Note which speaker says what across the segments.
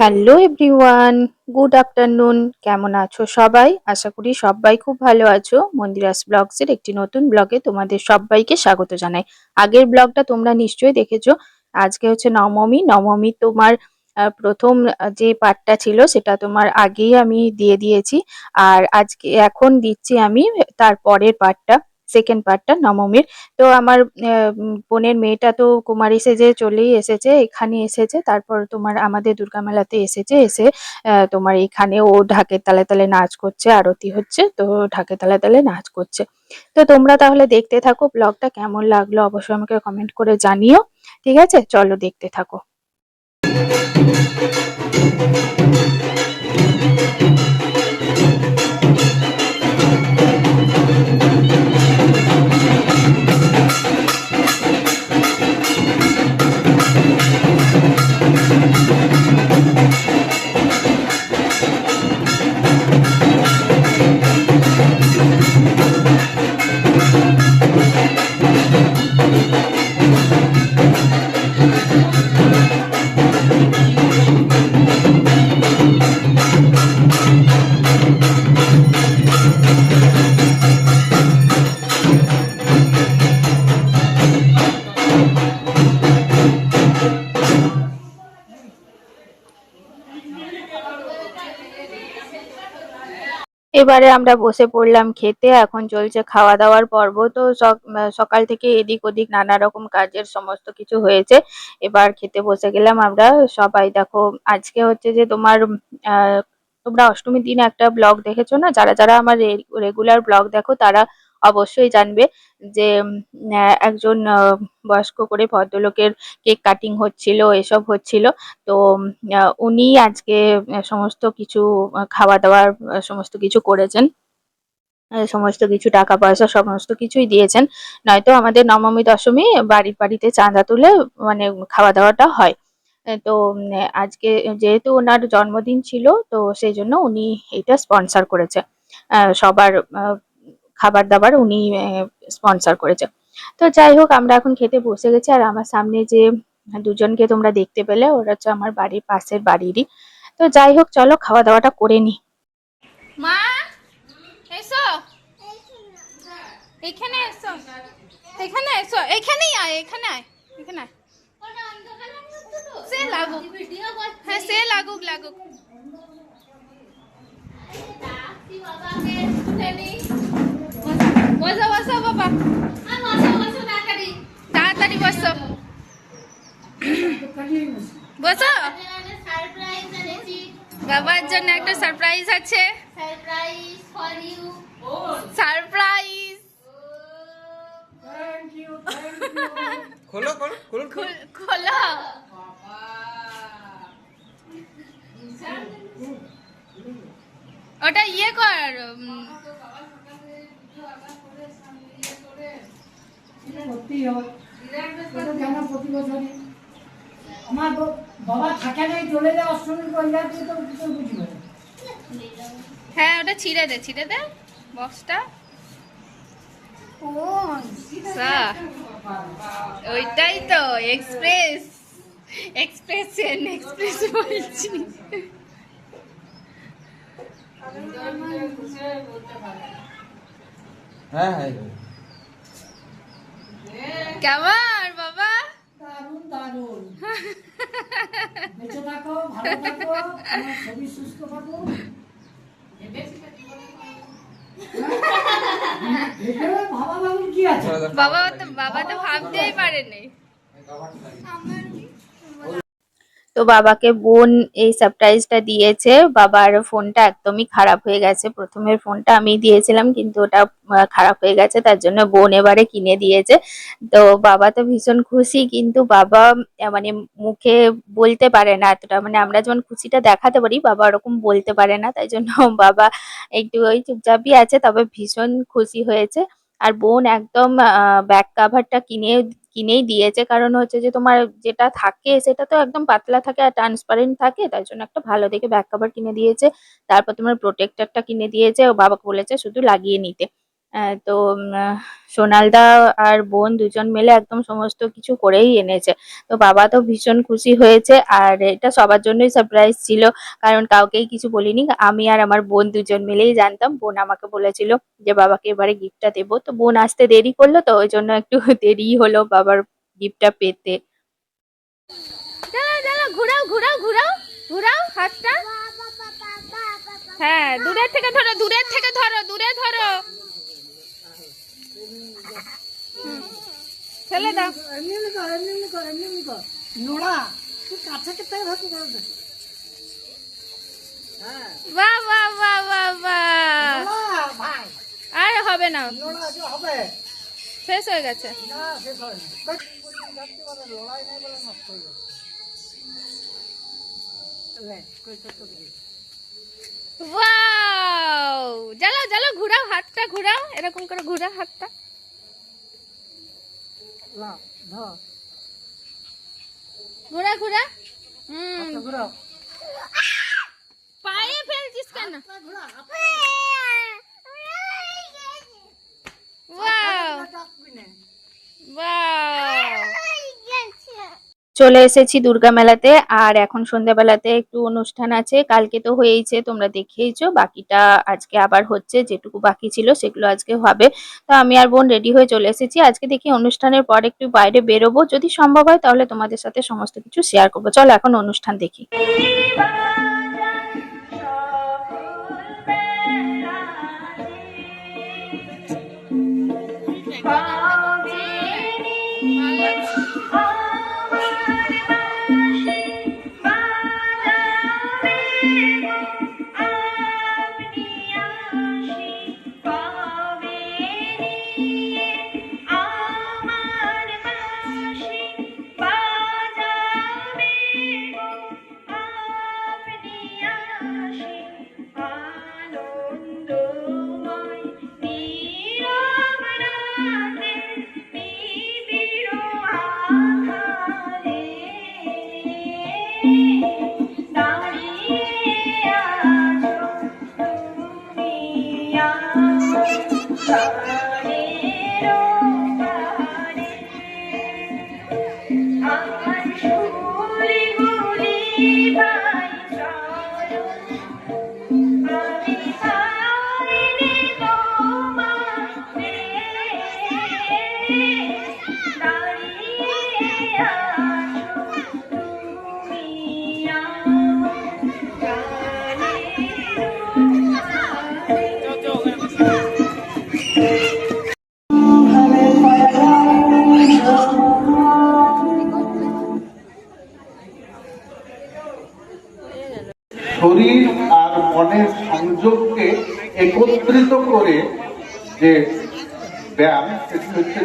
Speaker 1: Hello everyone, good afternoon. কেমন আছো সবাই? আশা করি সবাই খুব ভালো আছো। মন্দিরাস ব্লগসের একটি নতুন ব্লগে তোমাদের সবাইকে স্বাগত জানাই। আগের ব্লগটা তোমরা নিশ্চয়ই দেখেছ। আজকে হচ্ছে নবমী। নবমী তোমার প্রথম যে পার্টটা ছিল সেটা তোমার আগেই আমি দিয়ে দিয়েছি। আর আজকে এখন দিচ্ছি আমি তার পরের পার্টটা সেকেন্ড পার্টটা নবমীর। তো আমার বোনের মেয়েটা তো কুমারী সেজে চলেই এসেছে, এখানে এসেছে। তারপর তোমার আমাদের দুর্গা মেলাতে এসেছে, এসে তোমার এখানে ও ঢাকের তালে তালে নাচ করছে, আরতি হচ্ছে, তো ঢাকের তালে তালে নাচ করছে। তো তোমরা তাহলে দেখতে থাকো ব্লগটা কেমন লাগল, অবশ্যই আমাকে কমেন্ট করে জানিও, ঠিক আছে? চলো দেখতে থাকো। এবারে আমরা বসে পড়লাম খেতে, এখন চলছে খাওয়া দাওয়ার পর্ব। তো সক- সকাল থেকে এদিক ওদিক নানা রকম কাজের সমস্ত কিছু হয়েছে। এবার খেতে বসে গেলাম আমরা সবাই। দেখো, আজকে হচ্ছে যে তোমার তোমরা অষ্টমীর দিন একটা ব্লগ দেখেছ না? যারা যারা আমার রেগুলার ব্লগ দেখো, তারা অবশ্যই জানবে যে একজন বয়স্ক করে ভদ্রলোকের কেক কাটিং হচ্ছিল, এসব হচ্ছিল। তো উনি আজকে সমস্ত কিছু খাওয়া দাওয়ার সমস্ত কিছু করেছেন। সমস্ত কিছু টাকা পয়সা সমস্ত কিছুই দিয়েছেন। নয়তো আমাদের নবমী, দশমী বাড়ির বাড়িতে চাঁদা তুলে মানে খাওয়া দাওয়াটা হয়। তো আজকে যেহেতু ওনার জন্মদিন ছিল, তো সেই জন্য উনি এটা স্পন্সর করেছে। সবার খাবার দাবার উনি স্পন্সর করেছে তো যাই হোক আমরা এখন খেতে বসে গেছি। আর আমার সামনে যে দুজনকে তোমরা দেখতে পেলে ওরা হচ্ছে আমার বাড়ির পাশের বাড়িরই। তো যাই হোক চলো খাওয়া দাওয়াটা করে নি।
Speaker 2: মা এসো। এখানে এসো। এখানে এসো। এখানেই আয় এখানে আয় এখানে আয়। সে লাগুক। হ্যাঁ সে লাগুক লাগুক। বসো বসো বাবা। তাড়াতাড়ি বসো। বসো। বাবার জন্য একটা সারপ্রাইজ আছে। সারপ্রাইজ
Speaker 3: খোলো খোলো খোলো।
Speaker 2: খোলো ওটা ইয়ে কর
Speaker 4: হয় এটা প্রতি বছরই? আমার বাবা থাকে নাই চলে তো কিছু বুঝবে না।
Speaker 2: হ্যাঁ ওটা ছিঁড়ে দে ছিঁড়ে দে বক্সটা। ওইটাই তো এক্সপ্রেস। এক্সপ্রেশন এক্সপ্রেস বলছি।
Speaker 3: হ্যাঁ হ্যাঁ।
Speaker 2: কেমন বাবা?
Speaker 4: দারুণ দারুণ। বেঁচে থাকো ভালো থাকো আমার শরীর সুস্থ থাকো। এখানে ভাবা ভাবুন কি আছে?
Speaker 2: বাবা তো বাবা তো ভাবতেই পারেনি।
Speaker 1: তো বাবাকে বোন এই সারপ্রাইজটা দিয়েছে। বাবার ফোনটা একদমই খারাপ হয়ে গেছে। প্রথমের ফোনটা আমি দিয়েছিলাম, কিন্তু ওটা খারাপ হয়ে গেছে। তার জন্য বোন এবারে কিনে দিয়েছে। তো বাবা তো ভীষণ খুশি, কিন্তু বাবা মানে মুখে বলতে পারে না এতটা। মানে আমরা যেমন খুশিটা দেখাতে পারি, বাবা ওরকম বলতে পারে না। তাই জন্য বাবা একটু ওই চুপচাপই আছে, তবে ভীষণ খুশি হয়েছে। আর বোন একদম ব্যাক কাভারটা কিনে কিনেই দিয়েছে। কারণ হচ্ছে যে তোমার যেটা থাকে সেটা তো একদম পাতলা থাকে আর ট্রান্সপারেন্ট থাকে, তাই জন্য একটা ভালো দেখে ব্যাক কভার কিনে দিয়েছে। তারপর তোমার প্রোটেক্টরটা কিনে দিয়েছে। ও বাবাকে বলেছে শুধু লাগিয়ে নিতে। তো সোনালদা আর বোন দুজন মিলে একদম সমস্ত কিছু করেই এনেছে। তো বাবা তো ভীষণ খুশি হয়েছে আর এটা সবার জন্যই সারপ্রাইজ ছিল, কারণ কাউকেই কিছু বলিনি। আমি আর আমার বোন দুজন মিলেই জানতাম। বোন আমাকে বলেছিল যে, বাবাকে এবারে গিফটটা দেবো। তো বোন আসতে দেরি করল, তো ওই জন্য একটু দেরি হলো বাবার গিফটটা পেতে।
Speaker 2: ঘুরাও ঘুরাও ঘুরাও ঘুরাও, হাতটা। হ্যাঁ দূরের থেকে ধরো, দূরের থেকে ধরো, দূরে ধরো। ফেলে দাও।
Speaker 4: এমনি এমনি কর এমনি এমনি কর এমনি এমনি কর নোড়া তুই কাছে কেটে কর হ্যাঁ।
Speaker 2: বাহ বাহ বাহ বাহ বাহ
Speaker 4: ভাই।
Speaker 2: আর হবে না।
Speaker 4: নোড়া যে হবে।
Speaker 2: শেষ হয়ে গেছে।
Speaker 4: না শেষ হয় না লড়াই নাই বলে নষ্ট হয়ে গেছে।
Speaker 2: ওয়াও! জ্বালাও জ্বালাও ঘুরাও হাতটা ঘুরাও। এরকম করে ঘুরাও হাতটা।
Speaker 4: লাও, ধর,
Speaker 2: ঘুরা ঘুরা। হুম।
Speaker 4: হাতটা
Speaker 2: পায়ে ফেলছিস কেন?
Speaker 4: হাতটা
Speaker 2: ওয়াও। ওয়াও।
Speaker 1: চলে এসেছি দুর্গা মেলাতে, আর এখন সন্ধ্যাবেলাতে একটু অনুষ্ঠান আছে। কালকে তো হয়েইছে, তোমরা দেখেইছো। বাকিটা আজকে আবার হচ্ছে, যেটুকু বাকি ছিল সেগুলো আজকে হবে। তো আমি আর বোন রেডি হয়ে চলে এসেছি। আজকে দেখি অনুষ্ঠানের পর একটু বাইরে বেরোবো। যদি সম্ভব হয় তাহলে তোমাদের সাথে সমস্ত কিছু শেয়ার করব। চলো এখন অনুষ্ঠান দেখি।
Speaker 5: করে যে ব্যায়াম সেটি হচ্ছে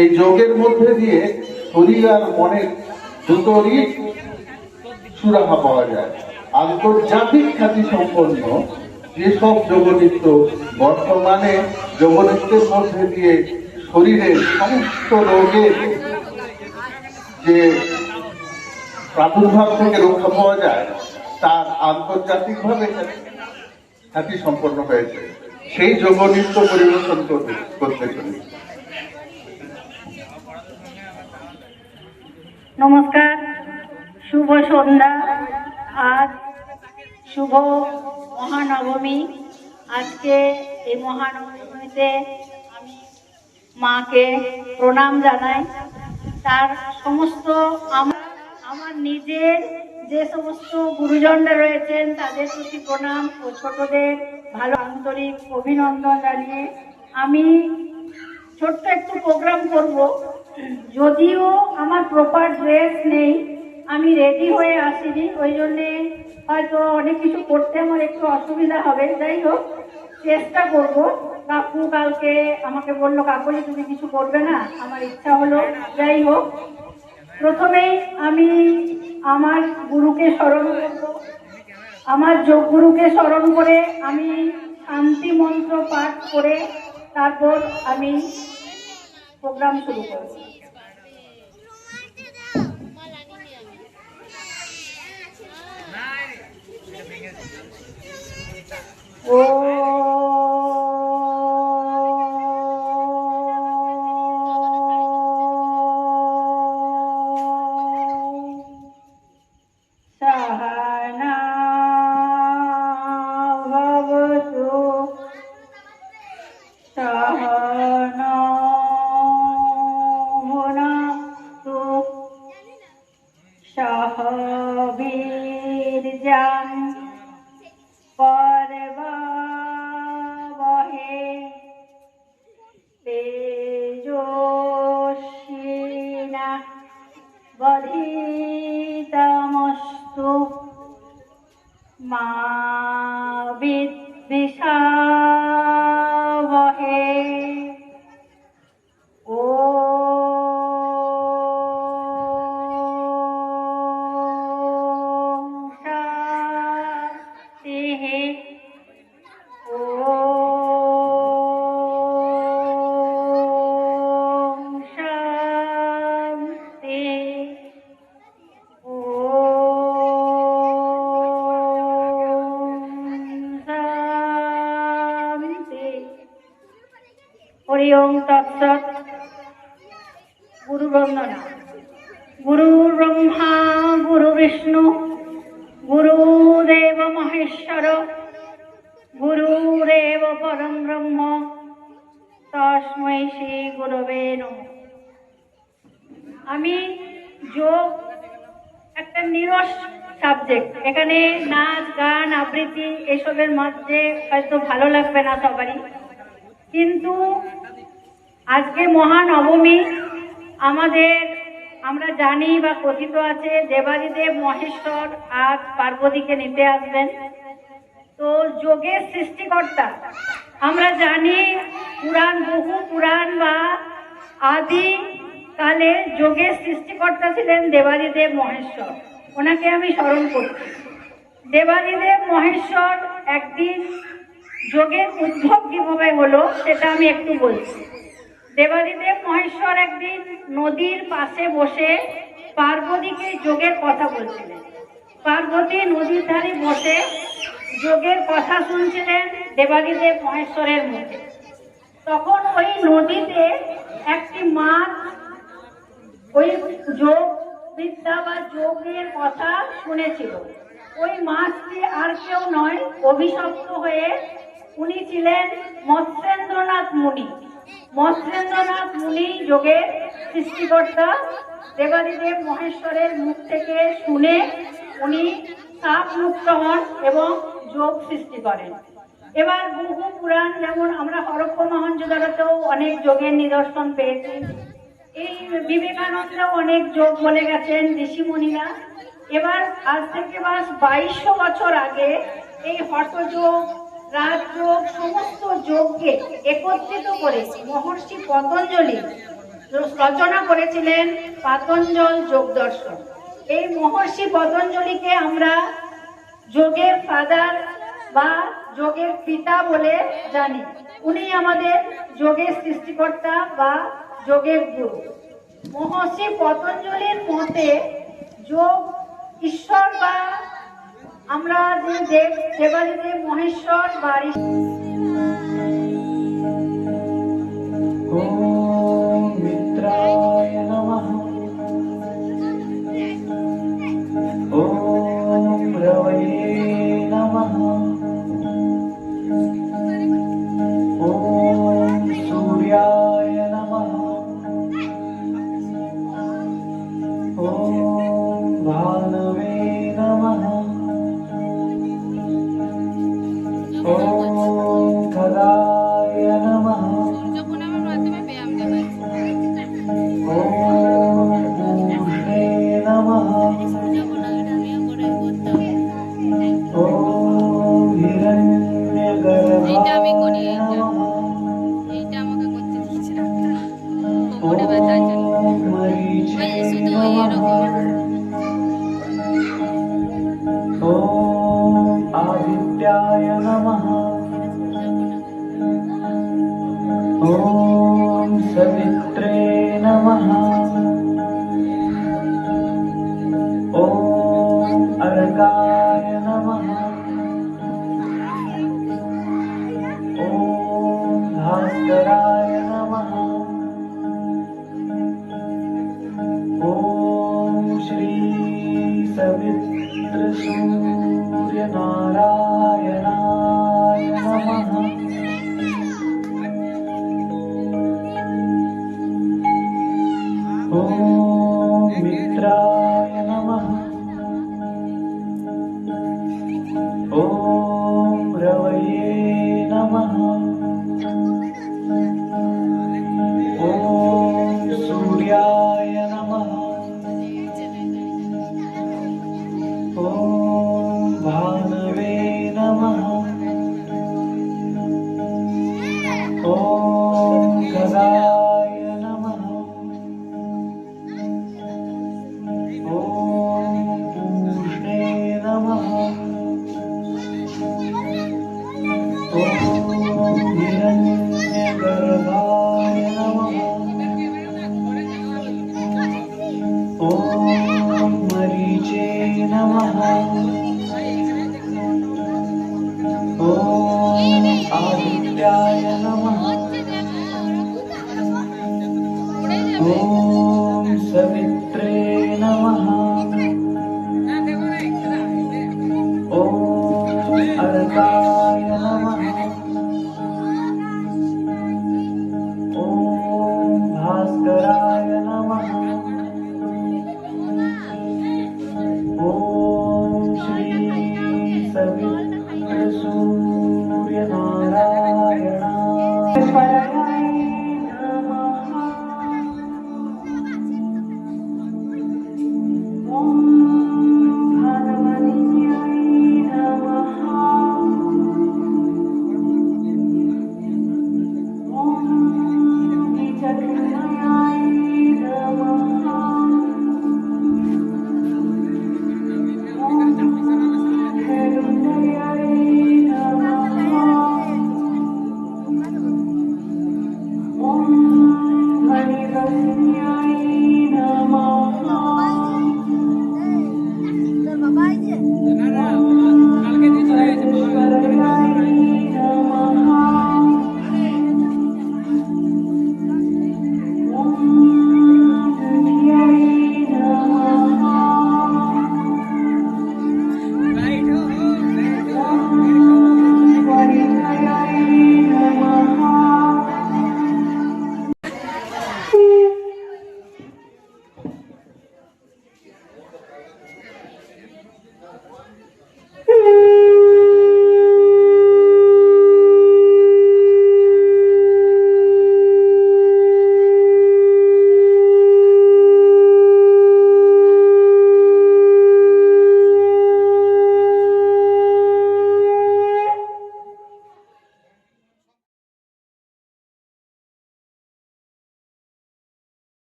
Speaker 5: এই যোগের মধ্যে দিয়ে শরীর আর মনের দুটোরই সুরাহা পাওয়া যায়। আন্তর্জাতিক খ্যাতি সম্পন্ন যেসব বর্তমানে যোগনৃত্যের মধ্যে দিয়ে শরীরের সমস্ত রোগের যে প্রাদুর্ভাব থেকে রক্ষা পাওয়া যায়, তার আন্তর্জাতিকভাবে খ্যাতি সম্পন্ন হয়েছে। সেই যোগ নৃত্য পরিবেশন করতে করতে চলেছে।
Speaker 6: নমস্কার, শুভ সন্ধ্যা। আজ শুভ মহানবমী। আজকে এই মহানবমীতে আমি মাকে প্রণাম জানাই। তার সমস্ত আমার আমার নিজের যে সমস্ত গুরুজনরা রয়েছেন, তাদের প্রতি প্রণাম ও ছোটদের ভালো আন্তরিক অভিনন্দন জানিয়ে আমি ছোট্ট একটু প্রোগ্রাম করব। যদিও আমার প্রপার ড্রেস নেই, আমি রেডি হয়ে আসিনি, ওই জন্যে হয়তো অনেক কিছু করতে আমার একটু অসুবিধা হবে। যাই হোক, চেষ্টা করব। কাকু কালকে আমাকে বলল কাকুলি তুমি কিছু করবে না? আমার ইচ্ছা হলো, যাই হোক প্রথমেই আমি আমার গুরুকে স্মরণ আমার যোগ গুরুকে স্মরণ করে আমি শান্তি মন্ত্র পাঠ করে তারপর আমি প্রোগ্রাম শুরু করব। ও ওম তৎসৎ গুরু বন্দনা গুরু ব্রহ্মা গুরু বিষ্ণু গুরুদেব মহেশ্বর গুরুরেব পরম ব্রহ্ম। তস্মৈ শ্রী গুরবে নমঃ। আমি যোগ একটা নিরস সাবজেক্ট এখানে নাচ, গান, আবৃত্তি, এসবের মধ্যে হয়তো ভালো লাগবে না সবারই। কিন্তু আজকে মহানবমী। আমাদের, আমরা জানি বা কথিত আছে, দেবাদিদেব মহেশ্বর আজ পার্বতীকে নিতে আসবেন। তো যোগের সৃষ্টিকর্তা, আমরা জানি পুরাণ, বহু পুরাণ বা আদি কালে যোগের সৃষ্টিকর্তা ছিলেন দেবাদিদেব মহেশ্বর। ওনাকে আমি স্মরণ করছি। দেবাদিদেব মহেশ্বর একদিন যোগের উদ্ভব কীভাবে হলো সেটা আমি একটু বলছি। দেবাদিদেব মহেশ্বর একদিন নদীর পাশে বসে পার্বতীকে যোগের কথা বলছিলেন। পার্বতী নদীর ধারে বসে যোগের কথা শুনছিলেন দেবাদিদেব মহেশ্বরের মুখে। তখন ওই নদীতে একটি মাছ, ওই যোগ বিদ্যা বা যোগের কথা শুনেছিল। ওই মাছটি আর কেউ নয়, অভিশপ্ত হয়ে উনি ছিলেন মৎস্যেন্দ্রনাথ মুনি। মৎস্যেন্দ্রনাথ মুনি যোগের সৃষ্টিকর্তা, দেবাদিদেব মহেশ্বরের মুখ থেকে শুনে উনি সাপ মুক্ত হন এবং যোগ সৃষ্টি করেন। এবার বহু পুরাণ, যেমন আমরা হরপ্প মহঞ্জোদারোতেও অনেক যোগের নিদর্শন পেয়েছি। এই বিবেকানন্দও অনেক যোগ বলে গেছেন ঋষিমুনিরা। এবার আজ থেকে বাস বাইশশো বছর আগে এই হঠযোগ রাজযোগ সমস্ত যোগকে একত্রিত করে মহর্ষি পতঞ্জলি রচনা করেছিলেন পাতঞ্জল যোগ দর্শন। এই মহর্ষি পতঞ্জলিকে আমরা যোগের ফাদার বা যোগের পিতা বলে জানি। উনি আমাদের যোগের সৃষ্টিকর্তা বা যোগের গুরু। মহর্ষি পতঞ্জলির মতে যোগ ঈশ্বর বা আমরা যে দেব দেবাদিদেব মহেশ্বর বা